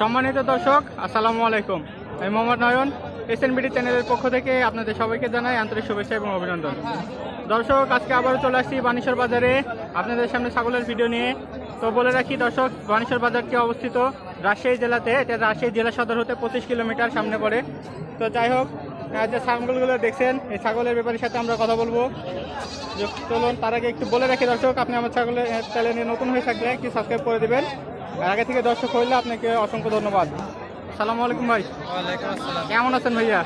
সম্মানিত দর্শক, আসসালামু আলাইকুম। আমি মোহাম্মদ নয়ন এসএনবিডি চ্যানেলের পক্ষ থেকে আপনাদের সবাইকে জানাই আন্তরিক শুভেচ্ছা এবং অভিনন্দন। দর্শক, আজকে আবারও চলে আসছি বানেশ্বর বাজারে। আপনাদের সামনে ছাগলের ভিডিও নিয়ে। তো বলে রাখি দর্শক, বানেশ্বর বাজারটি অবস্থিত রাজশাহী জেলাতে। এটা রাজশাহী জেলা সদর হতে পঁচিশ কিলোমিটার সামনে পড়ে। তো যাই হোক যে ছাগলগুলো দেখছেন, এই ছাগলের ব্যাপারের সাথে আমরা কথা বলব। চলুন, তার আগে একটু বলে রাখি দর্শক, আপনি আমার ছাগলের চ্যানেলে নতুন হয়ে থাকলে একটু সাবস্ক্রাইব করে দেবেন। আর আগে থেকে দর্শক হইলে আপনাকে অসংখ্য ধন্যবাদ। আসসালামু আলাইকুম ভাই। কেমন আছেন ভাইয়া?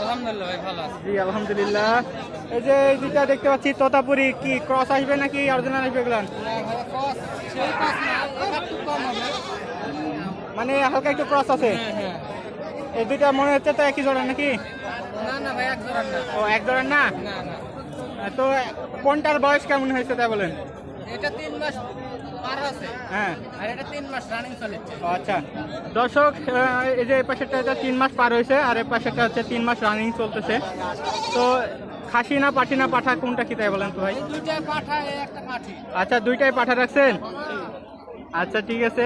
আলহামদুলিল্লাহ ভাই ভালো আছি। জি আলহামদুলিল্লাহ। এই যে এই দুইটা দেখতে পাচ্ছি তোতাপুরি কি ক্রস আসবে নাকি অরিজিনাল আসবে এগুলান মানে হালকা একটু ক্রস আছে? হ্যাঁ হ্যাঁ। এই দুইটা মনে হচ্ছে তো একই জোড়া নাকি? না না ভাই এক জোড়ার না। ও এক জোড়া না? না তো কোনটার বয়স কেমন হয়েছে তাই বলেন। এটা তিন মাস হ্যাঁ। আর এটা তিন মাস রানিং চলেছে। ও আচ্ছা। দর্শক এই যে এই পাশেরটা হচ্ছে তিন মাস পার হয়েছে আর এই পাশেরটা হচ্ছে তিন মাস রানিং চলতেছে। তো খাসি না পাঠি না পাঠা কোনটা কি তাই বলেন তো ভাই? আচ্ছা দুইটাই পাঠা রাখছেন? আচ্ছা ঠিক আছে।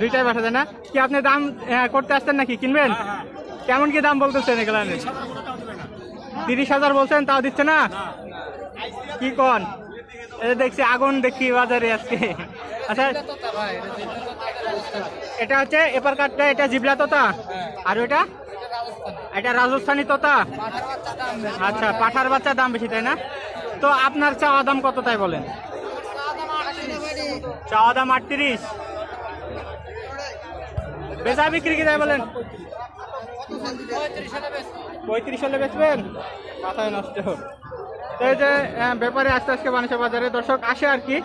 দুইটাই পাঠা দেয় না? কি আপনি দাম করতে আসছেন নাকি? কিনবেন? কেমন কি দাম বলতেছেন এগুলা তিরিশ হাজার বলছেন তাও দিচ্ছে না। কি কন? যে দেখছি আগুন দেখি বাজারে আজকে। আচ্ছা এটা এটা এটা এটা হচ্ছে এপার কাঠটা এটা জিবলা তোতা? হ্যাঁ। আর ওইটা? এটা এটা রাজস্থানি তোতা? বাচ্চা আচ্ছা পাঠার বাচ্চার দাম বেশি তাই না? তো আপনার চাওয়া দাম কত তাই বলেন? চাওয়া দাম আটত্রিশ। বেচা বিক্রি কি তাই বলেন? পঁয়ত্রিশ হলে বেচবেন? মাথায় নষ্ট। তো এই যে ব্যাপারে আস্তে আজকে বানেশ্বর বাজারে দর্শক আসে আর কি।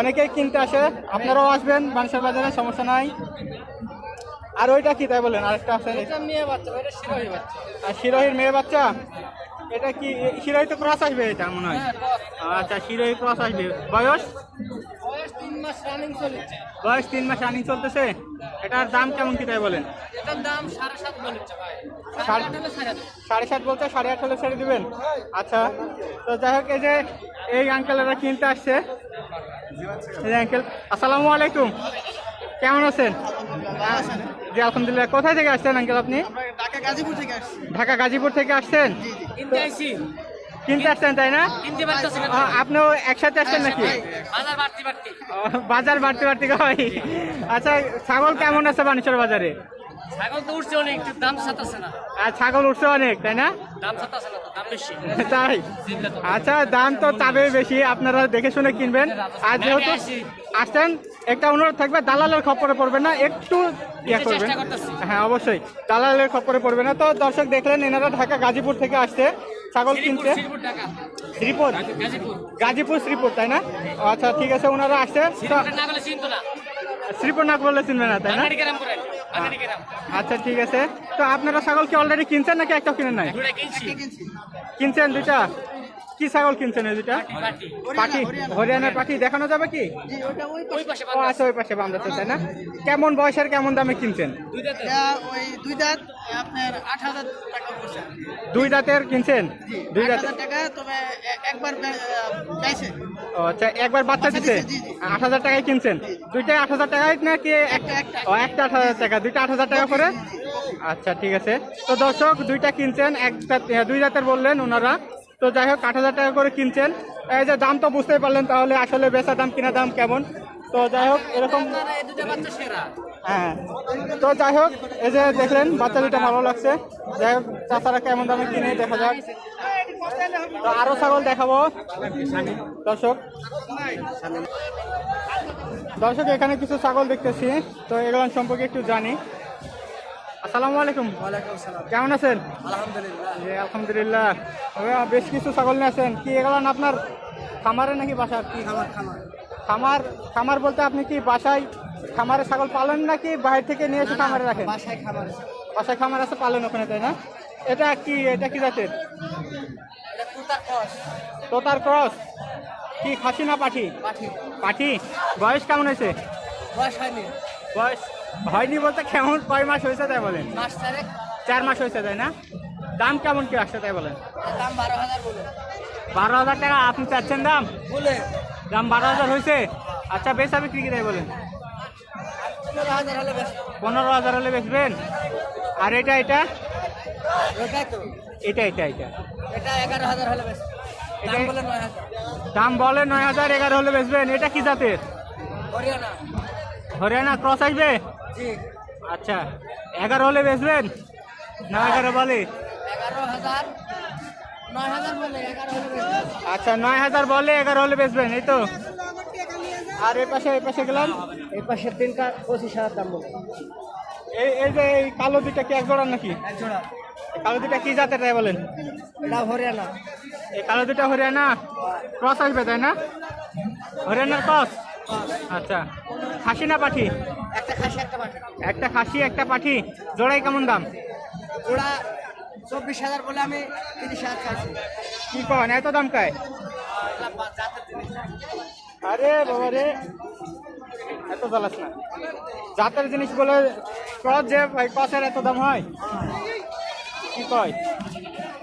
অনেকেই কিনতে আসে আপনারাও আসবেন বানেশ্বর বাজারে সমস্যা নাই। আর ওইটা কি তাই বলেন আরেকটা আছে। আর শিরোহির মেয়ে বাচ্চা? এটা কি শিরোহি তো ক্রস আসবে এটা মনে হয়। হ্যাঁ আচ্ছা শিরোহি ক্রস আসবে। বয়স? বয়স তিন মাস রানিং চলেছে। বয়স তিন মাস রানিং চলতেছে? এটার দাম কেমন কি তাই বলেন? এটার দাম সাড়ে সাত বলেছে সাড়ে- সাত বলতে সাড়ে আট হলে ছেড়ে দিবেন? আচ্ছা তো যাই হোক এই যে এই আঙ্কেলেরা কিনতে আসছে। এই আঙ্কেল আসসালামু আলাইকুম। কেমন আছেন? জি আলহামদুলিল্লাহ। কোথায় থেকে আসছেন আঙ্কেল আপনি? ঢাকা গাজীপুর থেকে আসছি। ঢাকা গাজীপুর থেকে আসছেন? কিনতে আসছেন তাই না? আপনিও একসাথে আসছেন নাকি? বাজার বাড়তি বাড়তি। আহ, বাজার বাড়তে বাড়তে হয় আচ্ছা ছাগল কেমন আছে বানেশ্বর বাজারে? ছাগল তো উঠছে অনেক দাম সাতাচ্ছে না। আর ছাগল উঠছে অনেক তাই না? দাম সাতাচ্ছে না দাম বেশি। তাই? আচ্ছা দাম তো চাবে বেশি আপনারা দেখে শুনে কিনবেন। আর যেহেতু আসছেন একটা অনুরোধ থাকবে দালালের খপ্পরে পড়বে না একটু ইয়ে করবেন। হ্যাঁ অবশ্যই। দালালের খপ্পরে পড়বে না। তো দর্শক দেখলেন এনারা ঢাকা গাজীপুর থেকে আসছে। ছাগল কিনছে? কিনতে শ্রীপুর? গাজীপুর। গাজীপুর শ্রীপুর তাই না? আচ্ছা ঠিক আছে ওনারা আসছে। শ্রীপুর না বললে চিনবে না তাই না? গ্রাম আচ্ছা ঠিক আছে। তো আপনারা ছাগল কি অলরেডি কিনছেন নাকি একটা কিনে নাই? কিনছেন দুইটা? কি ছাগল কিনছেন এই দুইটা? পার্টি পাটি। হরিয়ানার পাটি। দেখানো যাবে কি? আচ্ছা ওই পাশে বাম যাচ্ছে তাই না? কেমন বয়সের কেমন দামে কিনছেন? দুইটাতে এটা ওই দুই দাঁত আপনার আট হাজার টাকা দুই দাঁতের কিনছেন? দুই দাঁত টাকা তবে একবার চাইছে। ও আচ্ছা একবার বাচ্চা জি। আট হাজার টাকায় কিনছেন? দুইটা আট হাজার টাকায় নাকি এক- একটা, একটা। ও একটা আট হাজার টাকা দুইটা আট হাজার টাকা করে? আচ্ছা ঠিক আছে। তো দর্শক দুইটা কিনছেন এক দাঁত এ, দুই দাঁতের বললেন ওনারা। তো যাই হোক আট হাজার টাকা করে কিনছেন। এই যে দাম তো বুঝতেই পারলেন তাহলে আসলে বেচা দাম কিনা দাম কেমন? তো যাই হোক এরকম হ্যাঁ। তো যাই হোক এই যে দেখলেন বাচ্চা দুটা ভালো লাগছে। যাই হোক তাছাড়া কেমন দামে কিনে দেখা যাক। তো আরও ছাগল দেখাবো। দর্শক। দর্শক এখানে কিছু ছাগল দেখতেছি। তো এগুলো সম্পর্কে একটু জানি। আসসালামু আলাইকুম। কেমন আছেন? আলহামদুলিল্লাহ। আলহামদুলিল্লাহ। বেশ কিছু ছাগল নিয়ে আছেন কি এগুলো আপনার খামারে নাকি বাসার কি খামার খামার? খামার বলতে আপনি কি বাসায় খামারে ছাগল পালন নাকি বাইরে থেকে নিয়ে এসে খামারে রাখেন? বাসায় খামার। বাসায় খামার আছে পালন ওখানে তাই না? এটা কি এটা কি জাতের? তোতার ক্রস? কি খাসি না পাঠি? পাঠি। পাঠি? বয়স কেমন হয়েছে? বয়স হয়নি। বয়স হয়নি বলতে কেমন কয় মাস হয়েছে তাই বলেন? চার মাস হয়েছে তাই না? দাম কেমন কি আসছে তাই বলেন? বারো হাজার টাকা আপনি চাচ্ছেন দাম? বলে। দাম বারো হাজার হয়েছে? আচ্ছা বেশ আমি কি তাই বলেন? পনেরো হাজার হলে বেচবেন? আর এটা এটা? এটা এটা এটা। দাম বলে নয় হাজার। এগারো হলে বেচবেন? এটা কি জাতের? হরিয়ানা। হরিয়ানা ক্রস আসবে আচ্ছা এগারো হলে বেচবেন? না এগারো বলে? আচ্ছা নয় হাজার বলে এগারো হলে বেচবেন এই তো। আর এই পাশে এই পাশে গেলাম। এই পাশের তিনটা পঁচিশ হাজার দাম বলে। এই এই যে এই কালো দুইটা কি এক জোড়ার নাকি? এক জোড়া। কালো দুইটা কি জাতের তাই বলেন? এটা হরিয়ানা। এই কালো দুইটা হরিয়ানা? ক্রস আসবে তাই না? হরিয়ানার ক্রস? আচ্ছা। খাসি না পাঠি একটা খাসি একটা পাঠি। জোড়াই কেমন দাম? জোড়া চব্বিশ হাজার বলে আমি তিরিশ হাজার চাইছি। কি কন? এত দাম কায়? আরে বাবা রে। এত জ্বালাস না। জাতের জিনিস বলে ক্রস যে ভাই ক্রসের এত দাম হয় কি কয়?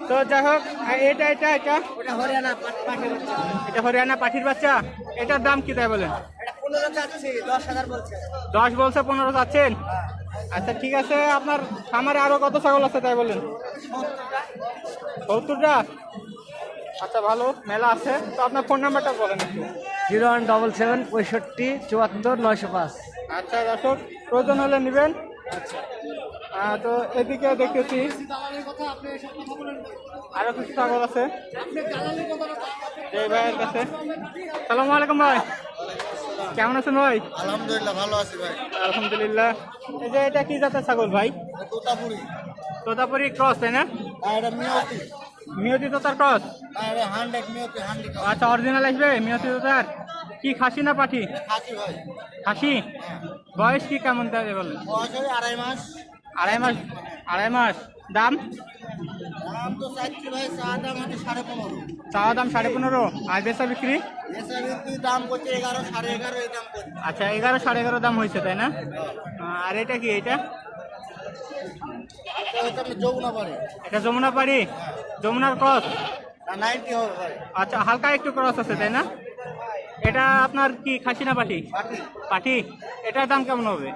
তো যাই হোক এটা এটা এটা? হরিয়ানা এটা হরিয়ানা পাঠির বাচ্চা? এটার দাম কি তাই বলেন? দশ বলছে। পনেরো চাচ্ছেন? আচ্ছা ঠিক আছে আপনার খামারে আরও কত ছাগল আছে তাই বলেন? সত্তরটা? আচ্ছা ভালো মেলা আছে। তো আপনার ফোন নাম্বারটা বলেন জিরো ওয়ান ডবল সেভেন পঁয়ষট্টি চুয়াত্তর নয়শো পাঁচ। আচ্ছা দর্শক প্রয়োজন হলে নেবেন। আহ, তো এদিকে দেখতেছি আরও কিছু ছাগল আছে। ভাইয়ের কাছে। সালাম আলাইকুম ভাই। কেমন আছেন ভাই? আলহামদুলিল্লাহ ভালো আছি ভাই। আলহামদুলিল্লাহ। এই যে এটা কি জাতের ছাগল ভাই? তোতাপুরি। তোতাপুরি ক্রস তাই না? আর এটা মিয়তি। মিয়তি তোতার ক্রস? মিয়তি হান্ড্রেড আচ্ছা অরিজিনাল আসবে মিয়তি তোতার? কি খাসি না পাঠি? খাসি ভাই। খাসি? বয়স কি কেমন তাই বলেন? বয়স আড়াই মাস। আড়াই মাস আড়াই মাস। দাম? চা দাম সাড়ে পনেরো। আর বেচা বিক্রি? আচ্ছা এগারো সাড়ে এগারো দাম হয়েছে তাই না? আর এটা কি এটা? এটা যমুনা পাড়ি যমুনার ক্রস? আচ্ছা হালকা একটু ক্রস আছে তাই না? এটা আপনার কি খাসি না পাটি। পাটি? এটার দাম কেমন হবে?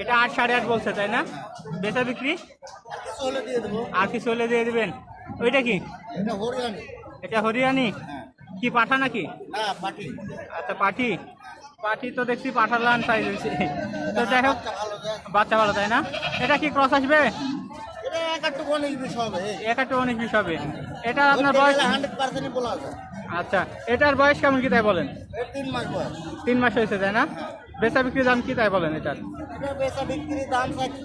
এটা আট সাড়ে আট বলছে। তাই না? বেচা বিক্রি? আর কিছু হলে দিয়ে দিবেন। ওইটা কি? এটা হরিয়ানি। হ্যাঁ। কি পাঠা নাকি? আচ্ছা পাঠি। পাঠি তো দেখছি পাঠার লান সাইজ হয়েছে। তো যাই হোক বাচ্চা ভালো যায় বাচ্চা ভালো তাই না? এটা কি ক্রস আসবে? এটা এক একটু অনেক বিষয় হবে এক একটা অনেক বিষ হবে এটা আপনার বয়স হান্ড্রেড পার্সেন্টই বলা আচ্ছা এটার বয়স কেমন কি তাই বলেন? তিন মাস বয়স। তিন মাস হয়েছে তাই না? বেচা বিক্রির দাম কি তাই বলেন এটার? এটা বেচা বিক্রির দাম হচ্ছে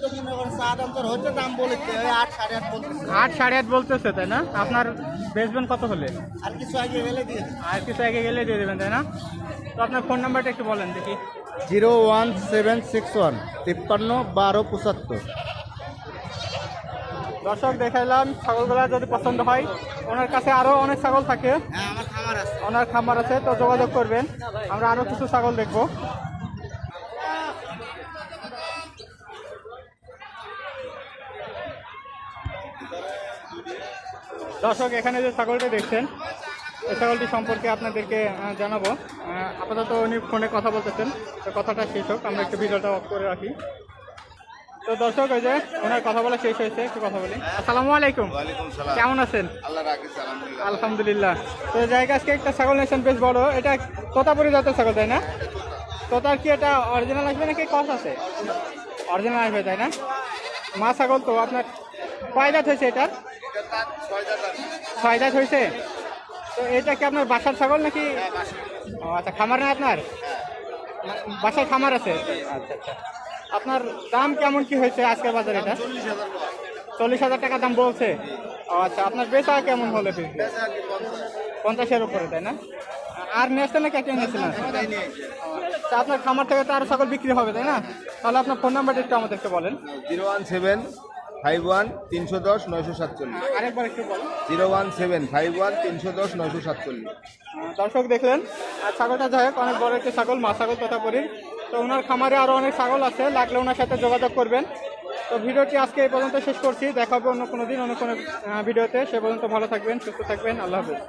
বলেছে আট সাড়ে আট বলতেছে। আট সাড়ে আট বলতেছে তাই না? আপনার বেচবেন কত হলে? আর কিছু আগে গেলে দিয়ে আর কিছু আগে গেলে দিয়ে দেবেন তাই না? তো আপনার ফোন নাম্বারটা একটু বলেন দেখি। Zero one seven six one তিপ্পান্ন বারো পঁচাত্তর। দর্শক দেখাইলাম ছাগলগুলা যদি পছন্দ হয় ওনার কাছে আরও অনেক ছাগল থাকে। ওনার খামার আছে, তো যোগাযোগ করবেন। আমরা আরও কিছু ছাগল দেখব। দর্শক, এখানে যে ছাগলটি দেখছেন, এই ছাগলটি সম্পর্কে আপনাদেরকে জানাব। আপাতত উনি ফোনে কথা বলতেছেন, তো কথাটা শেষ হোক, আমরা একটু ভিডিওটা অফ করে রাখি। তো দর্শক ওই যে ওনার কথা বলা শেষ হয়েছে একটু কথা বলি। আসসালামু আলাইকুম। কেমন আছেন? আলহামদুলিল্লাহ। তো জায়গা আজকে একটা ছাগল নিয়েছেন বেশ বড়। এটা তোতাপুরি জাতের ছাগল তাই না? তোতার কি এটা অরিজিনাল আসবে নাকি কস আছে? অরিজিনাল আসবে তাই না? মা ছাগল তো আপনার কয় দাঁত হয়েছে এটার ছয় দাঁত হয়েছে। তো এটা কি আপনার বাসার ছাগল নাকি? ও আচ্ছা খামার না আপনার? বাসায় খামার আছে। আচ্ছা আচ্ছা। আপনার দাম কেমন কি হয়েছে আজকের বাজারে এটা? চল্লিশ হাজার টাকা দাম বলছে। ও আচ্ছা আপনার বেচা কেমন হলে পঞ্চাশের উপরে তাই না? আর নেসে না কেটে নিয়েছে না তা আপনার খামার থেকে তো আরও সকল বিক্রি হবে তাই না? তাহলে আপনার ফোন নাম্বারটা একটু আমাদেরকে বলেন। Zero one seven five one তিনশো দশ নয়শো সাতচল্লিশ। আরেকবার একটু বলেন zero one seven five one তিনশো দশ নয়শো সাতচল্লিশ। দর্শক দেখলেন আর ছাগলটা যাই হোক অনেক বড় একটি ছাগল মা ছাগল তথা করি তো ওনার খামারে আরও অনেক ছাগল আছে লাগলে ওনার সাথে যোগাযোগ করবেন। তো ভিডিওটি আজকে এই পর্যন্ত শেষ করছি দেখা হবে অন্য কোনো দিন অন্য কোনো ভিডিওতে। সে পর্যন্ত ভালো থাকবেন সুস্থ থাকবেন আল্লাহ হাফেজ।